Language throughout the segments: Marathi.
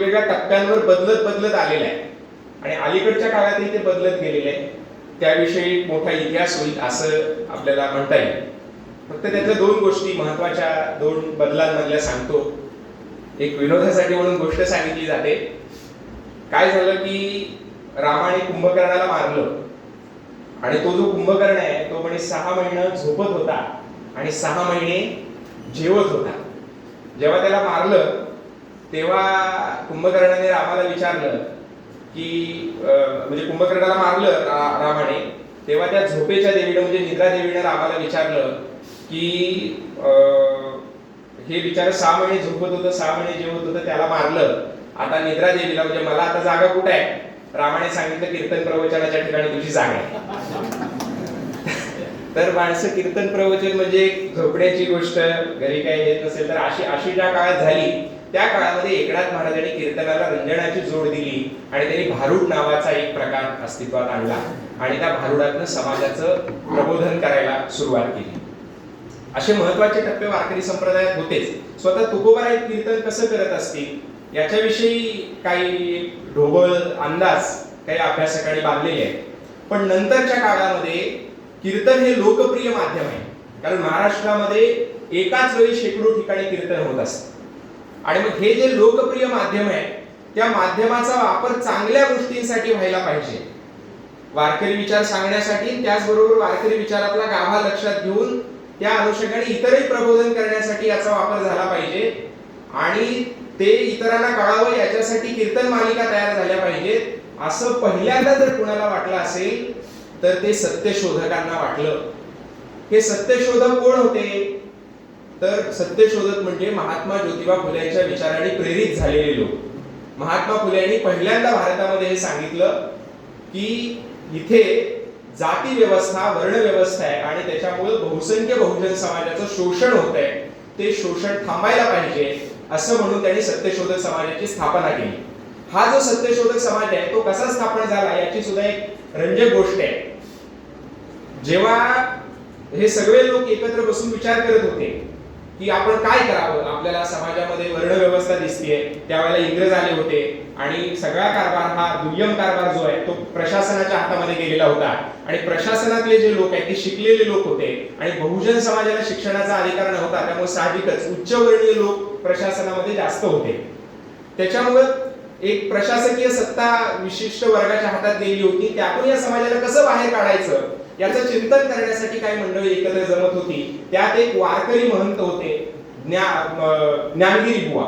वेगवेगळ्या टप्प्यांवर बदलत बदलत आलेलं आहे. आणि अलीकडच्या काळातही ते बदलत गेलेले आहे. त्याविषयी मोठा इतिहास होईल असं आपल्याला म्हणता येईल. फक्त त्यातल्या दोन गोष्टी महत्त्वाच्या दोन बदलांमधल्या सांगतो. एक विनोदासाठी म्हणून गोष्ट सांगितली जाते. काय झालं की रामाने कुंभकर्णाला मारलं. आणि तो जो कुंभकर्ण आहे तो म्हणे सहा महिने झोपत होता आणि सहा महिने जेवत होता. जेव्हा त्याला मारलं तेव्हा कुंभकर्णाने रामाला विचारलं की म्हणजे कुंभकर्णाला मारलं रामाने तेव्हा त्या झोपेच्या देवीनं म्हणजे निद्रा देवीनं रामाला विचारलं की हे बिचारं सहा महिने झोपत होतं सहा महिने जेवत होतं त्याला मारलं. आता निद्रा देवीला म्हणजे मला आता जागा कुठे आहे? रामाने सांगितलं कीर्तन प्रवचनाच्या ठिकाणी तुझी जागा आहे. तर माणसं कीर्तन प्रवचन म्हणजे झोपण्याची गोष्ट घरी काही येत नसेल तर अशी अशी ज्या काळात झाली त्या काळामध्ये एकनाथ महाराजांनी कीर्तनाला रंजनाची जोड दिली आणि त्यांनी भारूड नावाचा एक प्रकार अस्तित्वात आणला आणि त्या भारुडातनं समाजाचं प्रबोधन करायला सुरुवात केली. असे महत्त्वाचे टप्पे वारकरी संप्रदायात होतेच. स्वतः तुकोबाराय कीर्तन कसं करत असतील याच्याविषयी काही ढोबळ अंदाज काही अभ्यासकांनी बांधलेले आहेत. पण नंतरच्या काळामध्ये कीर्तन हे लोकप्रिय माध्यम आहे. कारण महाराष्ट्रामध्ये एकाच वेळी शेकडो ठिकाणी कीर्तन होत असतं. आणि मग हे जे लोकप्रिय माध्यम आहे त्या माध्यमाचा वापर चांगल्या गोष्टींसाठी व्हायला पाहिजे. वारकरी विचार सांगण्यासाठी त्याचबरोबर वारकरी विचारातला गाभा लक्षात घेऊन त्या अनुषंगाने इतरही प्रबोधन करण्यासाठी याचा वापर झाला पाहिजे. आणि ते इतरांना कळावं याच्यासाठी कीर्तन मालिका तयार झाल्या पाहिजेत. असं पहिल्यांदा जर कुणाला वाटलं असेल तर ते सत्यशोधकांना वाटलं. हे सत्यशोधक कोण होते? तर सत्यशोधक म्हणजे महात्मा ज्योतिबा फुल्यांच्या विचाराने प्रेरित झालेले लोक. महात्मा फुले यांनी पहिल्यांदा भारतामध्ये हे सांगितलं की इथे जाती व्यवस्था वर्ण व्यवस्था आहे आणि त्याच्यामुळे बहुसंख्य बहुजन समाजाचं शोषण होत आहे ते शोषण थांबायला पाहिजे असं म्हणून त्यांनी सत्यशोधक समाजाची स्थापना केली. हा जो सत्यशोधक समाज आहे तो कसा स्थापन झाला याची सुद्धा एक रंजक गोष्ट आहे. जेव्हा हे सगळे लोक एकत्र बसून विचार करत होते की आपण काय करावं? आपल्याला समाजामध्ये वर्ण व्यवस्था दिसतीये त्यावेळेला इंग्रज आले होते आणि सगळा कारभार हा दुय्यम कारभार जो आहे तो प्रशासनाच्या हातामध्ये गेलेला होता. आणि प्रशासनातले जे लोक आहेत ते शिकलेले लोक होते आणि बहुजन समाजाला शिक्षणाचा अधिकार नव्हता त्यामुळे साहजिकच उच्चवर्णीय लोक प्रशासनामध्ये जास्त होते. त्याच्यामुळे एक प्रशासकीय सत्ता विशिष्ट वर्गाच्या हातात गेली होती त्यातून या समाजाला कसं बाहेर काढायचं? याचं चिंतन करण्यासाठी काही मंडळी एकत्र जमत होती. त्यात एक वारकरी महंत होते. ज्ञा ज्ञानगिरी बुवा.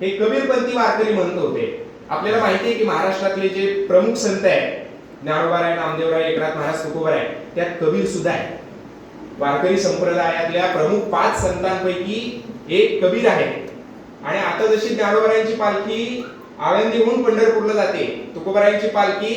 हे कबीरपंथी वारकरी महंत होते. आपल्याला माहिती आहे की महाराष्ट्रातले जे प्रमुख संत आहेत ज्ञानोबाराय नामदेवराय एकनाथ महाराज तुकोबाराय त्यात कबीर सुद्धा आहे वारकरी संप्रदायातल्या प्रमुख पाच संतांपैकी एक कबीर आहे. आणि आता जशी ज्ञानोबारायांची पालखी आळंदीहून पंढरपूरला जाते तुकोबरायांची पालखी